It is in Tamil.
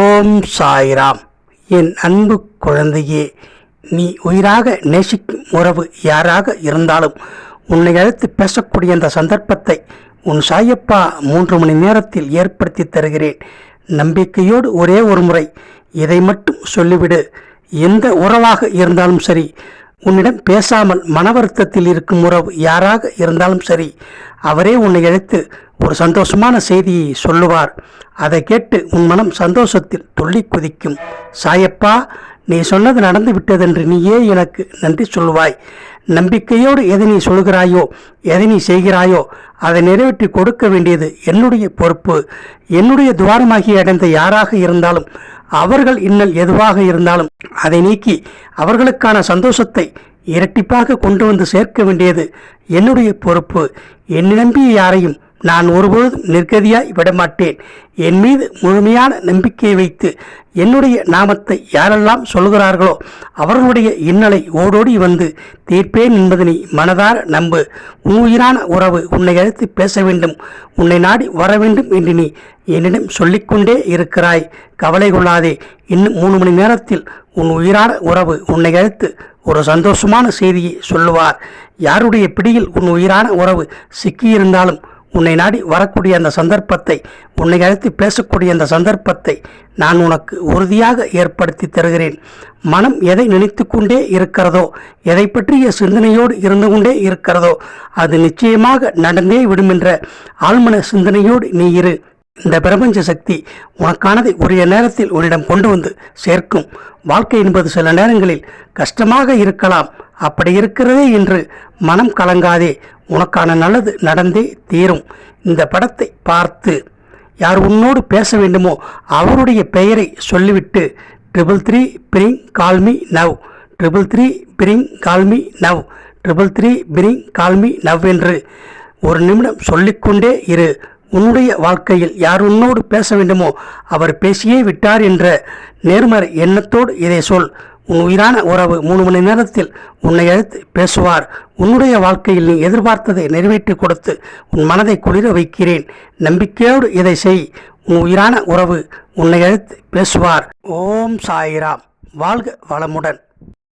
ஓம் சாய்ராம். என் அன்பு குழந்தையே நீ உயிராக நேசிக்கும் உறவு யாராக இருந்தாலும் உன்னை அழைத்து பேசக்கூடிய அந்த சந்தர்ப்பத்தை உன் சாயப்பா மூன்று மணி நேரத்தில் ஏற்படுத்தி தருகிறேன். நம்பிக்கையோடு ஒரே ஒரு முறை இதை மட்டும் சொல்லிவிடு. எந்த உறவாக இருந்தாலும் சரி உன்னிடம் பேசாமல் மன வருத்தத்தில் இருக்கும் உறவு யாராக இருந்தாலும் சரி அவரே உன்னை அழைத்து ஒரு சந்தோஷமான செய்தியை சொல்லுவார். அதை கேட்டு உன் மனம் சந்தோஷத்தில் துள்ளி குதிக்கும். சாயப்பா நீ சொன்னது நடந்து விட்டதென்று நீயே எனக்கு நன்றி சொல்லுவாய். நம்பிக்கையோடு எதை நீ சொல்கிறாயோ எதை நீ செய்கிறாயோ அதை நிறைவேற்றி கொடுக்க வேண்டியது என்னுடைய பொறுப்பு. என்னுடைய துவாரமாகி அடைந்த யாராக இருந்தாலும் அவர்கள் இன்னல் எதுவாக இருந்தாலும் அதை நீக்கி அவர்களுக்கான சந்தோஷத்தை இரட்டிப்பாக கொண்டு வந்து சேர்க்க வேண்டியது என்னுடைய பொறுப்பு. என்னை நம்பிய யாரையும் நான் ஒருபொழுதும் நிர்கதியாய் விடமாட்டேன். என் மீது முழுமையான நம்பிக்கையை வைத்து என்னுடைய நாமத்தை யாரெல்லாம் சொல்கிறார்களோ அவர்களுடைய இன்னலை ஓடோடி வந்து தீர்ப்பேன் என்பதனை மனதார நம்பு. உன் உயிரான உறவு உன்னை அழைத்து பேச வேண்டும். உன்னை நாடி வர வேண்டும் என்று நீ என்னிடம் சொல்லிக்கொண்டே இருக்கிறாய். கவலை கொள்ளாதே. இன்னும் மூணு மணி நேரத்தில் உன் உயிரான உறவு உன்னை அழைத்து ஒரு சந்தோஷமான செய்தியை சொல்லுவார். யாருடைய பிடியில் உன் உயிரான உறவு சிக்கியிருந்தாலும் உன்னை நாடி வரக்கூடிய அந்த சந்தர்ப்பத்தை உன்னை அழைத்து பேசக்கூடிய அந்த சந்தர்ப்பத்தை நான் உனக்கு உறுதியாக ஏற்படுத்தி தருகிறேன். மனம் எதை நினைத்து கொண்டே இருக்கிறதோ எதை பற்றிய சிந்தனையோடு இருந்து கொண்டே இருக்கிறதோ அது நிச்சயமாக நடந்தே விடும் என்ற ஆழ்மன சிந்தனையோடு நீ இரு. இந்த பிரபஞ்ச சக்தி உனக்கானதை உரிய நேரத்தில் உன்னிடம் கொண்டு வந்து சேர்க்கும். வாழ்க்கை என்பது சில நேரங்களில் கஷ்டமாக இருக்கலாம். அப்படி இருக்கிறதே என்று மனம் கலங்காதே. உனக்கான நல்லது நடந்தே தீரும். இந்த படத்தை பார்த்து யார் உன்னோடு பேச வேண்டுமோ அவருடைய பெயரை சொல்லிவிட்டு triple three bring call me now. Triple three bring call me now. Triple three bring call me now என்று ஒரு நிமிடம் சொல்லிக்கொண்டே இரு. உன்னுடைய வாழ்க்கையில் யார் உன்னோடு பேச வேண்டுமோ அவர் பேசியே விட்டார் என்ற நேர்மறை எண்ணத்தோடு இதை சொல். உன் உயிரான உறவு மூணு மணி நேரத்தில் உன்னை அழைத்து பேசுவார். உன்னுடைய வாழ்க்கையில் நீ எதிர்பார்த்ததை நிறைவேற்றி கொடுத்து உன் மனதை குளிர வைக்கிறேன். நம்பிக்கையோடு இதை செய். உன் உயிரான உறவு உன்னை அழைத்து பேசுவார். ஓம் சாயிராம். வாழ்க வளமுடன்.